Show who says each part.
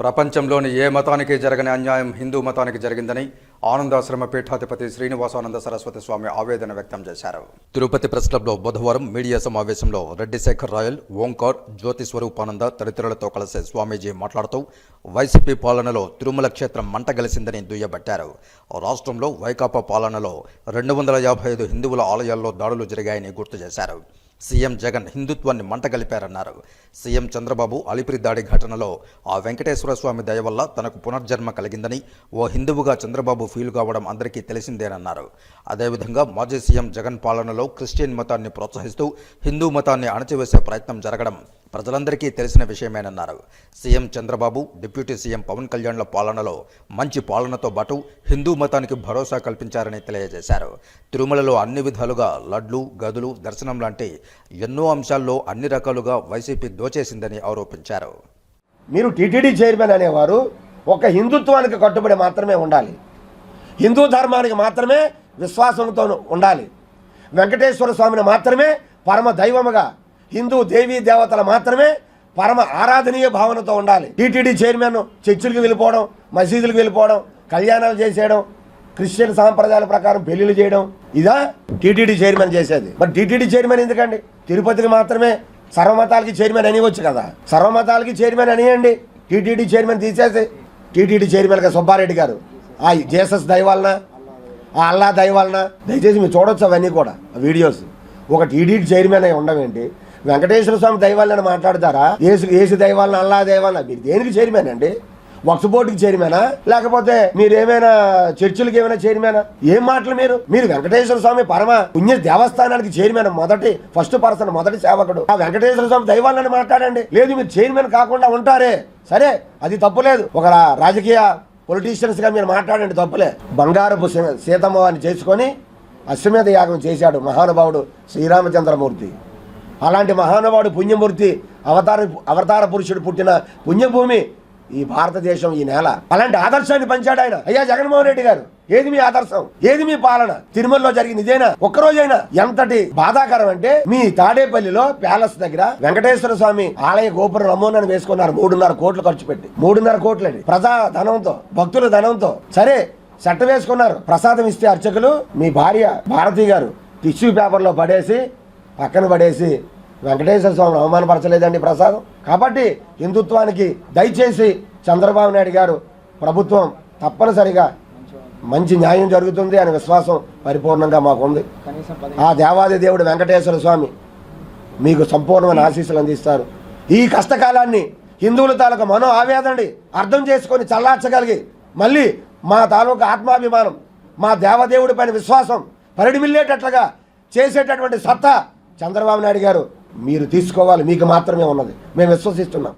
Speaker 1: ప్రపంచంలోని ఏ మతానికి జరగని అన్యాయం హిందూ మతానికి జరిగిందని ఆనందాశ్రమ పీఠాధిపతి శ్రీనివాసానంద సరస్వతి స్వామి ఆవేదన వ్యక్తం చేశారు. తిరుపతి ప్రెస్ క్లబ్లో బుధవారం మీడియా సమావేశంలో రెడ్డి శేఖర్ రాయల్ ఓంకార్ జ్యోతి స్వరూపానంద తదితరులతో కలిసి స్వామీజీ మాట్లాడుతూ వైసీపీ పాలనలో తిరుమల క్షేత్రం మంటగలిసిందని దుయ్యబట్టారు. రాష్ట్రంలో వైకాపా పాలనలో రెండు వందల యాభై ఐదు హిందువుల ఆలయాల్లో దాడులు జరిగాయని గుర్తు చేశారు. సీఎం జగన్ హిందుత్వాన్ని మంటగలిపారన్నారు సీఎం చంద్రబాబు అలిపిరి దాడి ఘటనలో ఆ వెంకటేశ్వర స్వామి దయ వల్ల తనకు పునర్జన్మ కలిగిందని ఓ హిందువుగా చంద్రబాబు ఫీల్ కావడం అందరికీ తెలిసిందేనన్నారు. అదేవిధంగా మాజీ సీఎం జగన్ పాలనలో క్రిస్టియన్ మతాన్ని ప్రోత్సహిస్తూ హిందూ మతాన్ని అణచివేసే ప్రయత్నం జరగడం ప్రజలందరికీ తెలిసిన విషయమేనన్నారు. CM Chandrababu deputy CM Pawan కళ్యాణ్ల పాలనలో మంచి పాలనతో పాటు హిందూ మతానికి భరోసా కల్పించారని తెలియజేశారు. తిరుమలలో అన్ని విధాలుగా లడ్లు గదులు దర్శనం లాంటి ఎన్నో అంశాల్లో అన్ని రకాలుగా వైసీపీ దోచేసిందని ఆరోపించారు.
Speaker 2: మీరు టీటీడీ చైర్మన్ అనేవారు ఒక హిందుత్వానికి కట్టుబడి మాత్రమే ఉండాలి. హిందూ ధర్మానికి మాత్రమే విశ్వాసంతో ఉండాలి. వెంకటేశ్వర స్వామిని మాత్రమే పరమ దైవముగా హిందూ దేవీ దేవతలు మాత్రమే పరమ ఆరాధనీయ భావనతో ఉండాలి. టీటీడీ చైర్మన్ చర్చిలకు వెళ్ళిపోవడం మసీదులకు వెళ్ళిపోవడం కళ్యాణాలు చేసేయడం క్రిస్టియన్ సాంప్రదాయాల ప్రకారం పెళ్ళిళ్ళు చేయడం ఇదా టీటీడీ చైర్మన్ చేసేది. మరి టీటీడీ చైర్మన్ ఎందుకండి? తిరుపతికి మాత్రమే సర్వమతాలకి చైర్మన్ అనివచ్చు కదా. సర్వమతాలకి చైర్మన్ అనియండి. టీటీడీ చైర్మన్ తీసేసి టీటీడీ చైర్మన్గా సుబ్బారెడ్డి గారు. ఆ జేసస్ దయవలన ఆ అల్లా దయవలన దయచేసి మీరు చూడొచ్చు అవన్నీ కూడా వీడియోస్. ఒక టీటీడీ చైర్మన్ అయి ఉండవేంటి? వెంకటేశ్వర స్వామి దైవాలని మాట్లాడతారా? ఏసు ఏసు దైవాలను అల్లా దయవలన మీరు దేనికి చైర్మన్ అండి? వక్స్ బోర్డుకి చైర్మనా? లేకపోతే మీరు ఏమైనా చర్చిలకి ఏమైనా చైర్మనా? ఏం మాటలు మీరు? మీరు వెంకటేశ్వర స్వామి పరమ పుణ్య దేవస్థానానికి చైర్మన్ మొదటి ఫస్ట్ పర్సన్ మొదటి సేవకుడు. ఆ వెంకటేశ్వర స్వామి దైవాలని మాట్లాడండి. లేదు మీరు చైర్మన్ కాకుండా ఉంటారే. సరే అది తప్పులేదు ఒక రాజకీయ పొలిటీషియన్స్గా మీరు మాట్లాడండి తప్పులే. బంగారపు సీతమ్మవారిని సీతమ్మ చేసుకొని అశ్వమేధ యాగం చేశాడు మహానుభావుడు శ్రీరామచంద్రమూర్తి. అలాంటి మహానుభావుడు పుణ్యమూర్తి అవతార అవతార పురుషుడు పుట్టిన పుణ్యభూమి ఈ భారతదేశం ఈ నేల. అలాంటి ఆదర్శాన్ని పంచాడు ఆయన. అయ్యా జగన్మోహన్ రెడ్డి గారు ఏది మీ ఆదర్శం? ఏది మీ పాలన? తిరుమలలో జరిగిన ఇదేనా? ఒక్కరోజైనా ఎంతటి బాధాకరం అంటే మీ తాడేపల్లిలో ప్యాలెస్ దగ్గర వెంకటేశ్వర స్వామి ఆలయ గోపురం నమూనాను వేసుకున్నారు. మూడున్నర కోట్లు ఖర్చు పెట్టి. మూడున్నర కోట్లండి. ప్రజా ధనంతో భక్తుల ధనంతో. సరే చట్ట వేసుకున్నారు. ప్రసాదం ఇస్తే అర్చకులు మీ భార్య భారతి గారు టిష్యూ పేపర్లో పడేసి పక్కన పడేసి వెంకటేశ్వర స్వామిని అవమానపరచలేదండి ప్రసాదం. కాబట్టి హిందుత్వానికి దయచేసి చంద్రబాబు నాయుడు గారు ప్రభుత్వం తప్పనిసరిగా మంచి న్యాయం జరుగుతుంది అనే విశ్వాసం పరిపూర్ణంగా మాకుంది. ఆ దేవాది దేవుడు వెంకటేశ్వర స్వామి మీకు సంపూర్ణమైన ఆశీస్సులు అందిస్తారు. ఈ కష్టకాలాన్ని హిందువుల తాలూకా మనో ఆవేదండి అర్థం చేసుకొని చల్లార్చగలిగి మళ్ళీ మా తాలూకా ఆత్మాభిమానం మా దేవదేవుడి పైన విశ్వాసం పరిడిమిల్లేటట్లుగా చేసేటటువంటి సత్తా చంద్రబాబు నాయుడు గారు మీరు తీసుకోవాలి మీకు మాత్రమే ఉన్నది. మేము విశ్వసిస్తున్నాం.